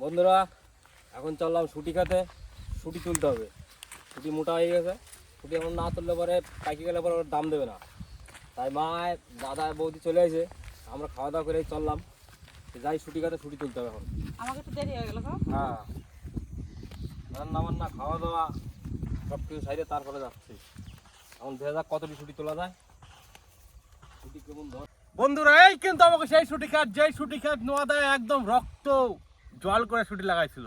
বন্ধুরা এখন চললাম ছুটি খাতে। ছুটি তুলতে হবে। ছুটি মোটা হয়ে গেছে। ছুটি এখন না তুললে পরে পাইকে গেলে পরে ওর দাম দেবে না। তাই মা দাদা বৌদি চলে আসে। আমরা খাওয়া দাওয়া করে চললাম। যাই ছুটি খাতে ছুটি তুলতে হবে এখন। আমাকে একটু দেরি হয়ে গেল হ্যাঁ। রান্না বান্না খাওয়া দাওয়া সব কিছু সাইডে তারপরে যাচ্ছি। এখন দেখা যাক কতটি ছুটি তোলা যায়। ছুটি কেমন ধর বন্ধুরা এই কিন্তু আমাকে সেই ছুটি খাট যেই ছুটি খাট নোয়াদায় একদম রক্ত। জল করে ছুটি লাগাইছিল।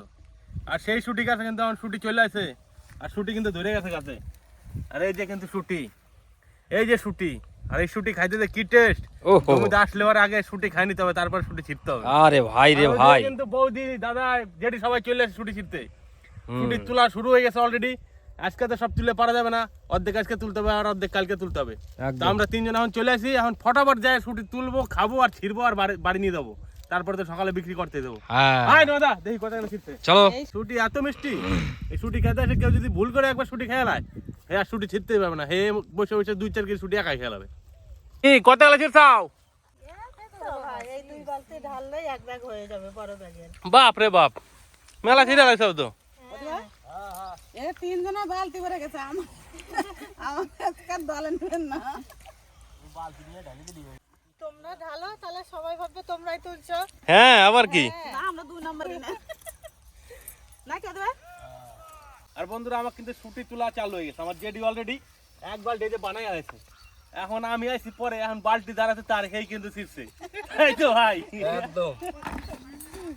আর সেই ছুটি গাছে কিন্তু এখন ছুটি চলে আসে। আর ছুটি কিন্তু ধরে গেছে গাছে আর এই যে কিন্তু ছুটি এই যে ছুটি আর এই ছুটি খাইতে যে কি টেস্ট। জমিতে আসলে আগে ছুটি খাই নিতে হবে তারপর ছুটি ছিটতে হবে। আরে ভাই রে ভাই। কিন্তু বৌদি দাদা জেঠি সবাই চলে আসে ছুটি ছিটতে। ছুটি তোলা শুরু হয়ে গেছে অলরেডি আজকে তো সব তুলে পারা যাবে না। অর্ধেক আজকে তুলতে হবে আর অর্ধেক কালকে তুলতে হবে। তো আমরা তিনজন এখন চলে আসি। এখন ফটাফট যাই ছুটি তুলবো খাব আর ছিড়বো আর বাড়ি- বাড়ি নিয়ে যাব। তারপরে তো সকালে বিক্রি করতে দেবো। হ্যাঁ। দাদা দেখি কথা ছিটতে। চলো। ছুটি এত মিষ্টি। এই ছুটি খেতে আসে কেউ যদি ভুল করে একবার ছুটি খেয়ে নেয় হে আর ছুটি ছিটতে পারবে না। হে বসে বসে দুই চার কেজি ছুটি একাই খেলাবে কি কত গেলে ছিড়ছাও ভাই এই দুই বালতি ঢাললেই এক ব্যাগ হয়ে যাবে বড় ব্যাগের বাপ। রে বাপ মেলা ছিড়ে গেছে তো। তিনজনের বালতি ভরে গেছে আমার। আমার দলে নেবেন না তোমরা ঢালো তোমরাই তুলছো? হ্যাঁ আবার কি? না আমরা দুই নম্বর কিনে না কে দেবে আর বন্ধুরা আমার কিন্তু ছুটি তোলা চালু হয়ে গেছে। আমার জেডি অলরেডি এক যে বানাই আছে এখন আমি আইছি পরে এখন বালতি দাঁড়াতে তার খেয়ে কিন্তু ছিটছে। এই তো ভাই। একদম।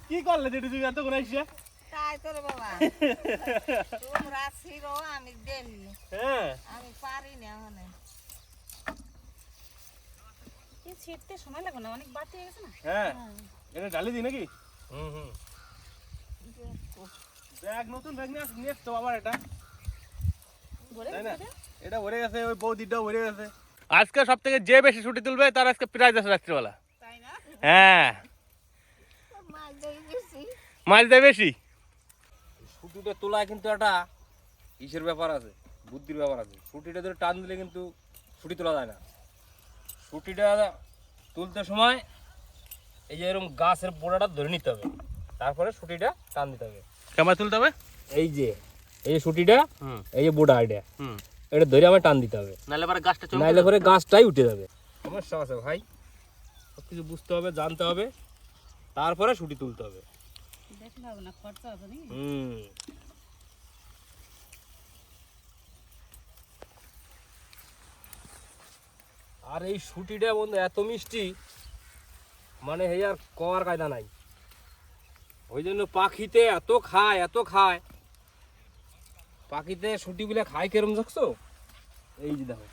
কি করলে জেডি তুমি এত করে আইসা? তাই তো বাবা। তোমরা ছিড়ো আমি দেমনি হ্যাঁ। আমি পারি না ওখানে এই ছিটতে সময় লাগবে না অনেক বাড়তি হয়ে গেছে না? হ্যাঁ এটা ঢালি দিই নাকি? হুম হুম। ব্যাগ নতুন ব্যাগ নিয়ে আস- নিয়ে এসছো আবার এটা। তাই না? এটা ভরে গেছে ওই বৌদিটাও ভরে গেছে। আজকে সব থেকে যে বেশি ছুটি তুলবে তার আজকে প্রাইজ আছে রাত্রিবেলা। তাই না? হ্যাঁ। মাছ দেয় বেশি। ছুটিটা তোলা কিন্তু একটা ইসের ব্যাপার আছে বুদ্ধির ব্যাপার আছে। ছুটিটা ধরে টান দিলে কিন্তু ছুটি তোলা যায় না। ছুটিটা তুলতে সময় এই যে এরকম গাছের পোড়াটা ধরে নিতে হবে। তারপরে সুটিটা টান দিতে হবে। কেমন তুলতে হবে? এই যে এই হুম। এই যে বোড়া এটা। হুম। এটা ধরে আমার টান দিতে হবে। নাহলে পরে গাছটা নাইলে পরে গাছটাই উঠে যাবে। সমস্যা আছে ভাই। সব কিছু বুঝতে হবে জানতে হবে। তারপরে ছুটি তুলতে হবে। হুম। আর এই ছুটিটা বন্ধু এত মিষ্টি মানে এই আর কওয়ার কায়দা নাই। ওই জন্য পাখিতে এত খায় এত খায়। পাখিতে ছুটিগুলো খায় কেরম দেখছ? এই যে দেখো।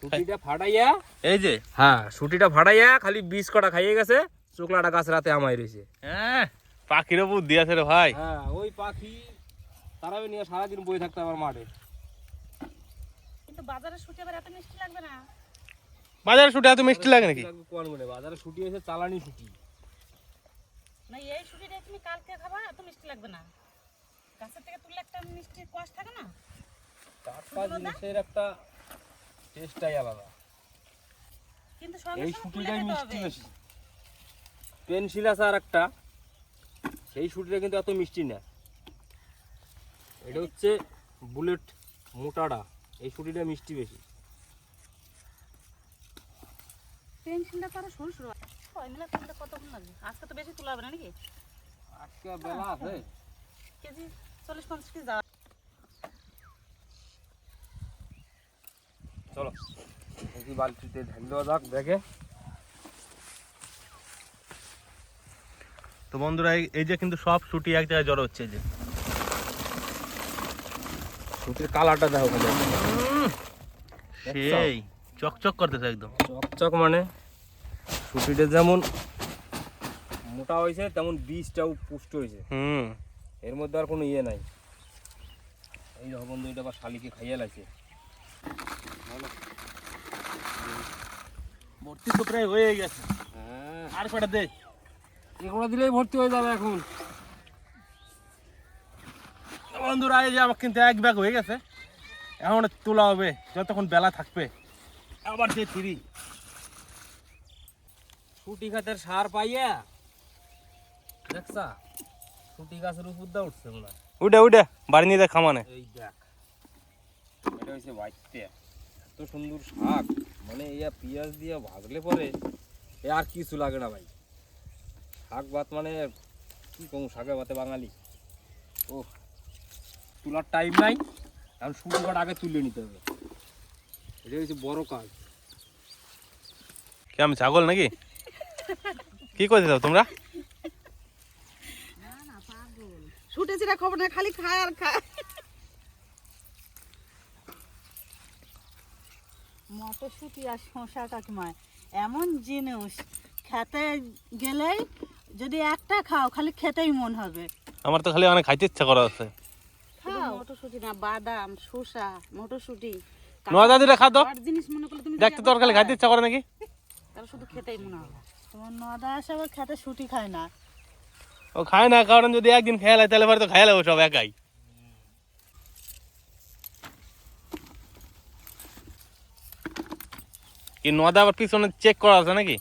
ছুটিটা ফাটাইয়া এই যে। হ্যাঁ ছুটিটা ফাটাইয়া খালি বিষ কটা খাইয়ে গেছে শুকলাটা গাছ রাতে আমায় রয়েছে হ্যাঁ পাখিরও বুদ্ধি আছে রে ভাই। হ্যাঁ ওই পাখি তারাবে নিয়ে সারাদিন বই থাকতে আমার মাঠে। কিন্তু বাজারে শুটে আবার এত মিষ্টি লাগবে না। বাজারে ছুটি এত মিষ্টি লাগে নাকি? কোন মনে বাজারে ছুটি হয়েছে চালানি ছুটি না এই শুটিটা তুমি কালকে খাবা এত মিষ্টি লাগবে না। গাছের থেকে তুললে একটা মিষ্টি কষ থাকে না? টাটকা জিনিসের একটা টেস্টটাই আলাদা। কিন্তু সঙ্গে এই খেতে মিষ্টি বেশি। পেন্সিল আছে আর একটা সেই ছুটিটা কিন্তু এত মিষ্টি না। এটা হচ্ছে বুলেট মোটাটা এই ছুটিটা মিষ্টি বেশি। পেন্সিলটা তো আরও সরু সরু হয় মিলে তুলতে কতক্ষণ লাগবে? আজকে তো বেশি তোলা হবে না নাকি? আজকে বেলা আছে। কেজি চল্লিশ পঞ্চাশ কেজি যাওয়া। চলো দেখি বালতিতে ধ্যান দেওয়া যাক দেখে। তো বন্ধুরা এই- এই যে কিন্তু সব ছুটি এক জায়গায় জড়ো হচ্ছে এই যে। ছুটির কালারটা দেখো। সেই চকচক করতেছে একদম। চকচক মানে ছুটিটা যেমন মোটা হয়েছে তেমন বীজটাও পুষ্ট হয়েছে। হুম। এর মধ্যে আর কোনো ইয়ে নাই। এই দেখো বন্ধু এটা আবার শালিকে খাইয়ে লাগছে ভর্তি তো প্রায় হয়ে গেছে। হ্যাঁ। আর কটা দে। এগুলো দিলেই ভর্তি হয়ে যাবে এখন। বন্ধুরা এই যে আমার কিন্তু এক ব্যাগ হয়ে গেছে। এখন তোলা হবে যতক্ষণ বেলা থাকবে। আবার যে ফিরি। ছুটি খাতের সার পাইয়া দেখছা ফুটি গাছের উপর দিয়ে উঠছে মনে হয়। উঠে উঠে বাড়ি নিয়ে দেখ খামানে। এই দেখ এটা হচ্ছে বাইতে এত সুন্দর শাক মানে ইয়া পেঁয়াজ দিয়ে ভাজলে পরে এ আর কিছু লাগে না ভাই। শাক ভাত মানে কি কম শাকে ভাতে বাঙালি। ও তোলার টাইম নাই এখন করার আগে তুলে নিতে হবে। এটা হচ্ছে বড় কাজ। কি আমি ছাগল নাকি? কি করতে চাও তোমরা? ছুটেছি না খবর না খালি খায় আর খায়। মটরশুঁটি আর শশা এমন জিনিস খেতে গেলেই যদি একটা খাও খালি খেতেই মন হবে। আমার তো খালি অনেক খাইতে ইচ্ছা করা আছে। মটরশুঁটি না বাদাম শসা মটরশুঁটি। নোয়া দাদিরা খাতো জিনিস মনে করলে তুমি দেখতে তোর খালি খাইতে ইচ্ছা করে নাকি? তাহলে শুধু খেতেই মনে হবে তোমার নদা আসে আবার খেতে শুটি খায় না। ও খায় না কারণ যদি একদিন খেয়াল হয় তাহলে পরে তো খেয়াল হবে সব একাই। কি নদা আবার পিছনে চেক করা আছে নাকি?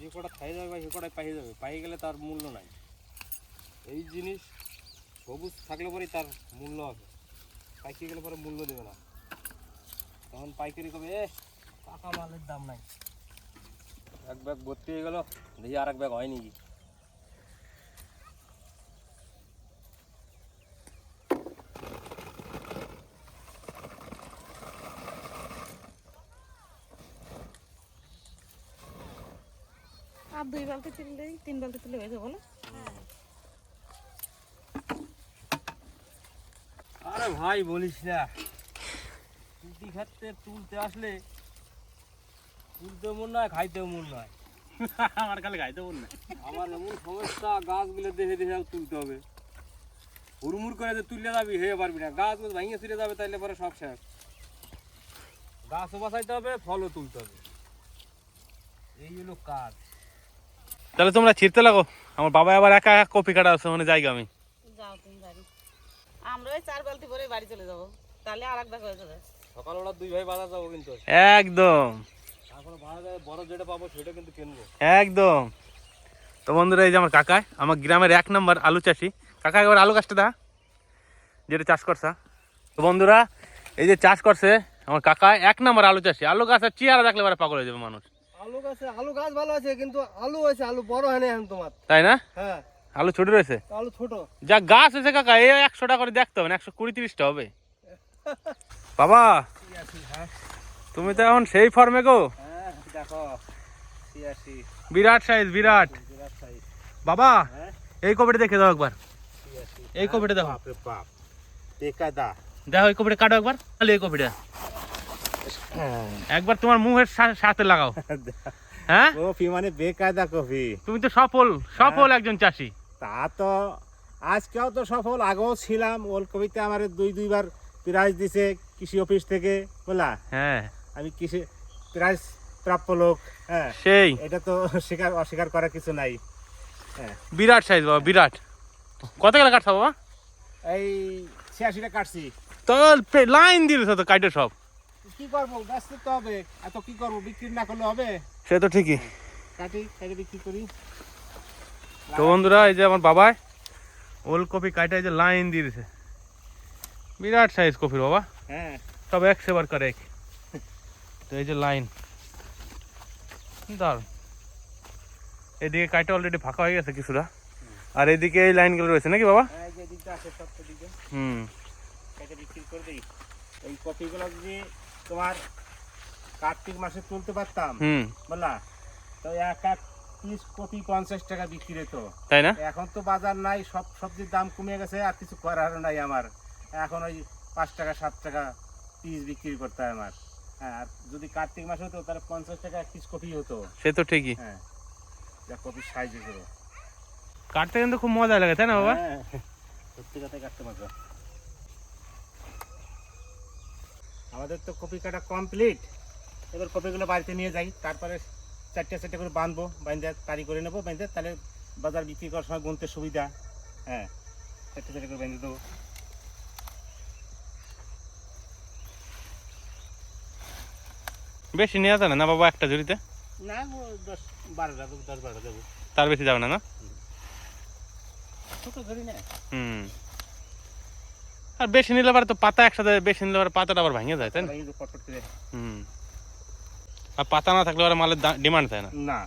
যে কটা খাই যাবে বা সে পাই যাবে পাই গেলে তার মূল্য নাই। এই জিনিস সবুজ থাকলে পরেই তার মূল্য হবে। পাইকে গেলে পরে মূল্য দেবে না। তখন পাইকারি কবে এ পাকা মালের দাম নাই। এক ব্যাগ ভর্তি হয়ে গেল দেখি আর এক ব্যাগ হয়নি কি আর দুই বালতি তুললেই তিন বালতি তুলে হয়ে যাবে বলো আরে ভাই বলিস না। তুলতি খাতে তুলতে আসলে তুলতেও মন নয় খাইতেও মন নয়। আমার খালি খাইতে বল না আমার এমন সমস্যা গাছগুলো দেখে দেখে তুলতে হবে। হুড়মুড় করে যে তুললে যাবি হয়ে পারবি না। গাছ ভাঙিয়ে ছিঁড়ে যাবে তাইলে পরে সব শেষ। গাছও বাঁচাইতে হবে ফলও তুলতে হবে। এই হলো কাজ। তাহলে তোমরা ছিঁড়তে লাগো। আমার বাবা আবার একা একা কপি কাটা আছে মানে জায়গা আমি। যাও তুমি বাড়ি। আমরা ওই চার বালতি ভরে বাড়ি চলে যাব। তাহলে আর এক হয়ে যাবে। সকালবেলা দুই ভাই বাজার যাব কিন্তু। একদম। তারপরে বাজারে বড় যেটা পাবো সেটা কিন্তু কিনবো। একদম। তো বন্ধুরা এই যে আমার কাকা আমার গ্রামের এক নম্বর আলু চাষি। কাকা এবার আলু গাছটা দা যেটা চাষ করছা। তো বন্ধুরা এই যে চাষ করছে আমার কাকা এক নম্বর আলু চাষি। আলু গাছের চেয়ারা দেখলে এবারে পাগল হয়ে যাবে মানুষ। আলু গাছে আলু গাছ ভালো আছে কিন্তু আলু হয়েছে আলু বড় হয়নি এখন তোমার। তাই না? হ্যাঁ। আলু ছোট রয়েছে? আলু ছোট। যা গাছ হয়েছে কাকা এই একশো টাকা করে দেখতে হবে না একশো কুড়ি তিরিশটা হবে। বাবা তুমি তো এখন সেই ফর্মে গো। হ্যাঁ দেখো বিরাট সাইজ বিরাট। বাবা হ্যাঁ? এই কপিটা দেখে দাও একবার। এই কপিটা দেখো। দেখো এই কপিটা কাটো একবার তাহলে এই কপিটা। একবার তোমার মুখের সাথে লাগাও। হ্যাঁ? কফি মানে বেকায়দা কফি তুমি তো সফল সফল একজন চাষি। তা তো আজকেও তো সফল আগেও ছিলাম ওল কবিতে আমার দুই দুইবার প্রাইজ দিছে কৃষি অফিস থেকে বলা হ্যাঁ। আমি কৃষি প্রাইজ প্রাপ্য লোক হ্যাঁ। সেই। এটা তো স্বীকার অস্বীকার করার কিছু নাই হ্যাঁ। বিরাট সাইজ বাবা বিরাট। কত গেলে কাটছো বাবা? এই ছিয়াশিটা কাটছি। তো লাইন দিয়েছ তো কাটে সব। কি করব ব্যস্ত তো হবে। এত কি করব বিক্রি না করলে হবে? সে তো ঠিকই। কাটি কাটি বিক্রি করি। তো বন্ধুরা এই যে আমার বাবাই ওলকপি কাটে যে লাইন দিয়ে দিছে। বিরাট সাইজ কপির বাবা। হ্যাঁ। সব এক সেবার করে এক। তো এই যে লাইন। দাঁড় এদিকে কাইটা অলরেডি ফাঁকা হয়ে গেছে কিছুটা। আর এদিকে এই লাইনগুলো রয়েছে নাকি বাবা? এই যে দিকটা আছে সপ্তাহ দিকে। হুম। কেটে বিক্রি করে দিই। এই কপিগুলো যদি তোমার কার্তিক মাসে তুলতে পারতাম হুম। বললা তো এক এক পিস কপি পঞ্চাশ টাকা বিক্রি হতো তাই না? এখন তো বাজার নাই সব সবজির দাম কমে গেছে আর কিছু করার নাই আমার। এখন ওই পাঁচ টাকা সাত টাকা পিস বিক্রি করতে হয় আমার। হ্যাঁ আর যদি কার্তিক মাসে হতো তাহলে পঞ্চাশ টাকা এক পিস কপি হতো। সে তো ঠিকই। হ্যাঁ যা কপির সাইজ কাটতে কিন্তু খুব মজা লাগে তাই না বাবা? হ্যাঁ, সত্যি কথাই কাটতে মজা। আমাদের তো কপি কাটা কমপ্লিট এবার কপিগুলো বাড়িতে নিয়ে যাই তারপরে চারটে চারটে করে বাঁধবো বাঁধে তারি করে নেব বাঁধে তাহলে বাজার বিক্রি করার সময় গুনতে সুবিধা। হ্যাঁ চারটে চারটে করে বেঁধে দেবো। বেশি নেওয়া যাবে না বাবা একটা ঝুড়িতে? না দশ বারোটা দেবো দশ বারোটা দেবো। তার বেশি যাবে না না? ছোট ধরি না হুম। আর বেশি নিলে আবার তো পাতা একসাথে বেশি নিলে আবার পাতাটা আবার ভেঙে যায় তাই না? হুম। আর পাতা না থাকলে ওরা মালের ডিমান্ড থাকে না। না।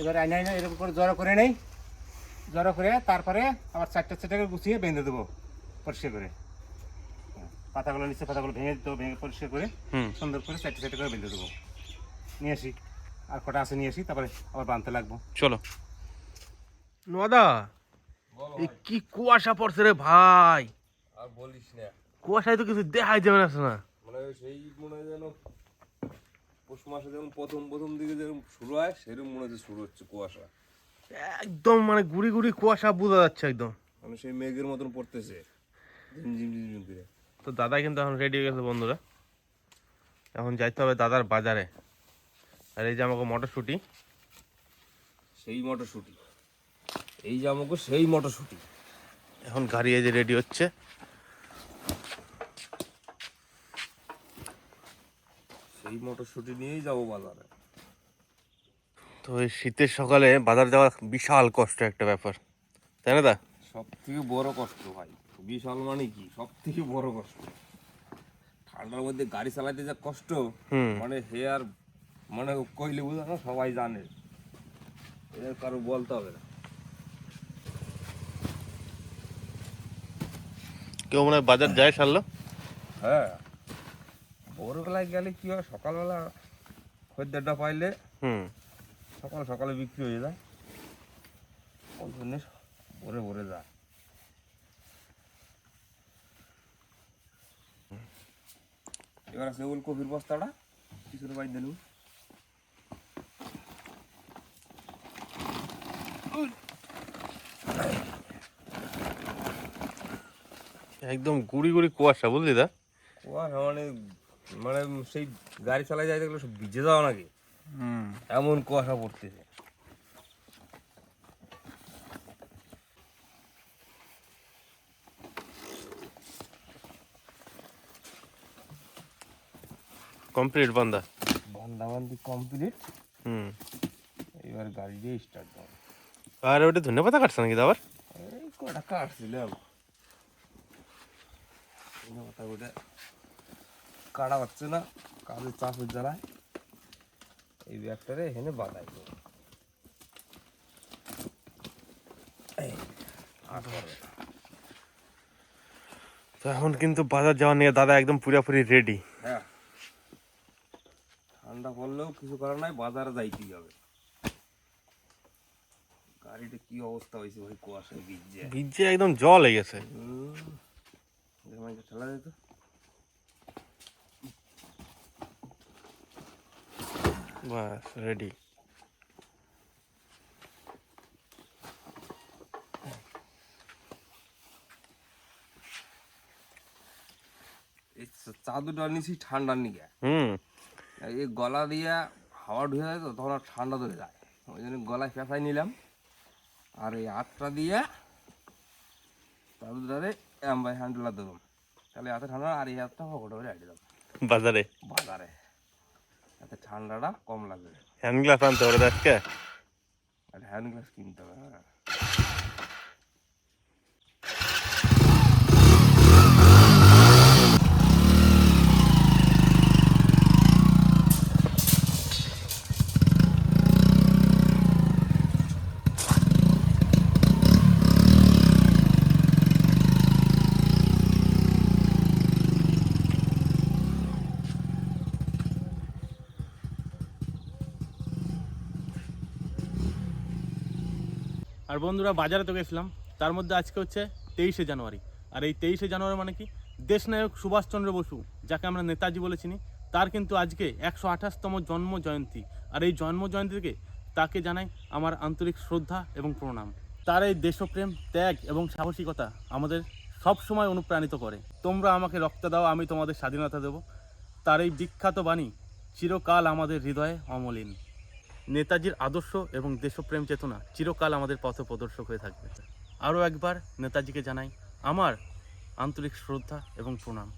এবারে আইনা আইনা এরকম করে জড়ো করে নেই। জড়ো করে তারপরে আবার চারটে চারটে গুছিয়ে বেঁধে দেবো পরিষ্কার করে। পাতাগুলো নিচে পাতাগুলো ভেঙে দিতে ভেঙে পরিষ্কার করে হুম। সুন্দর করে চারটে চারটে করে বেঁধে দেবো। নিয়ে আসি। আর কটা আছে নিয়ে আসি তারপরে আবার বাঁধতে লাগবো। চলো। নদা এই কি কুয়াশা পড়ছে রে ভাই। আর বলিস না। কুয়াশায় তো কিছু দেখাই যাবে না শোনা। মানে সেই মনে হয় যেন পৌষ মাসে যেমন প্রথম প্রথম দিকে যেরকম শুরু হয় সেরকম মনে হচ্ছে শুরু হচ্ছে কুয়াশা। একদম মানে গুড়ি গুড়ি কুয়াশা বোঝা যাচ্ছে একদম। মানে সেই মেঘের মতন পড়তেছে ঝিমঝিম ঝিমঝিম করে। তো দাদা কিন্তু এখন রেডি হয়ে গেছে বন্ধুরা। এখন যাইতে হবে দাদার বাজারে। আর এই যে আমাকে মটরশুঁটি। সেই মটরশুঁটি। এই জামাকে সেই মটরশুঁটি। এখন গাড়ি এই যে রেডি হচ্ছে। সেই মটরশুঁটি নিয়েই যাব বাজারে। তো এই শীতের সকালে বাজার যাওয়া বিশাল কষ্ট একটা ব্যাপার তাই না দা? সব থেকে বড় কষ্ট ভাই বিশাল মানে কি? সব থেকে বড় কষ্ট। ঠান্ডার মধ্যে গাড়ি চালাতে যা কষ্ট মানে হে আর মানে কইলে বুঝা না সবাই জানে। এর কারও বলতে হবে না। কেউ মনে হয় বাজার যায় সারলো? হ্যাঁ। ভোরবেলায় গেলে কি হয়? সকালবেলা খদ্দেরটা পাইলে হুম। সকাল সকালে বিক্রি হয়ে যায়। ওই জন্যে ভরে ভরে যায়। এবার আছে ওল কপির বস্তাটা। কিছুটা বাইর দিলু একদম গুড়ি গুড়ি কুয়াশা বুঝলি দা? কুয়াশা মানে মানে সেই গাড়ি চালাই যায় দেখলে সব ভিজে যাওয়া নাকি? হুম। এমন কুয়াশা পড়তেছে। কমপ্লিট বান্দা। বান্দা বান্দি কমপ্লিট হুম। এবার গাড়ি দিয়ে স্টার্ট দাও আর ওটা ধনে পাতা কাটছে নাকি আবার এই কটা কাটছিলাম কথা ওটা কাটা হচ্ছে না কাজের চাপের জ্বালায় এই ব্যাগটারে এখানে বাঁধাই আর তো এখন কিন্তু বাজার যাওয়া নিয়ে দাদা একদম পুরোপুরি রেডি হ্যাঁ। ঠান্ডা পড়লেও কিছু করার নাই বাজারে যাইতেই হবে। গাড়িটা কি অবস্থা হয়েছে ভাই কুয়াশায় ভিজছে। ভিজে একদম জল হয়ে গেছে। ঠেলা যেত বাস রেডি চাদরটা নিছি ঠান্ডার নিকে। হুম। এই গলা দিয়ে হাওয়া ঢুকে যায় তো তখন আর ঠান্ডা ধরে যায়। ওই জন্য গলায় পেঁচাই নিলাম। আর এই হাতটা দিয়ে চাদরটারে এমবাই হ্যান্ডেলা দিলাম তাহলে হাতে ঠান্ডা আর এই হাতটা হকটা করে আটে দিলাম। বাজারে? বাজারে। যাতে ঠান্ডাটা কম লাগবে। হ্যান্ড গ্লাস আনতে হবে আজকে? আর হ্যান্ড গ্লাস কিনতে হবে হ্যাঁ আর বন্ধুরা, বাজারে তো গেছিলাম। তার মধ্যে আজকে হচ্ছে তেইশে জানুয়ারি। আর এই তেইশে জানুয়ারি মানে কি? দেশনায়ক সুভাষচন্দ্র বসু, যাকে আমরা নেতাজি বলে চিনি তার কিন্তু আজকে একশো আঠাশতম জন্ম জয়ন্তী। আর এই জন্ম জয়ন্তী থেকে তাকে জানাই আমার আন্তরিক শ্রদ্ধা এবং প্রণাম। তার এই দেশপ্রেম, ত্যাগ এবং সাহসিকতা আমাদের সব সময় অনুপ্রাণিত করে। তোমরা আমাকে রক্ত দাও, আমি তোমাদের স্বাধীনতা দেব। তার এই বিখ্যাত বাণী, চিরকাল আমাদের হৃদয়ে অমলিন। নেতাজির আদর্শ এবং দেশপ্রেম চেতনা চিরকাল আমাদের পথ প্রদর্শক হয়ে থাকবে। আরও একবার নেতাজিকে জানাই আমার আন্তরিক শ্রদ্ধা এবং প্রণাম।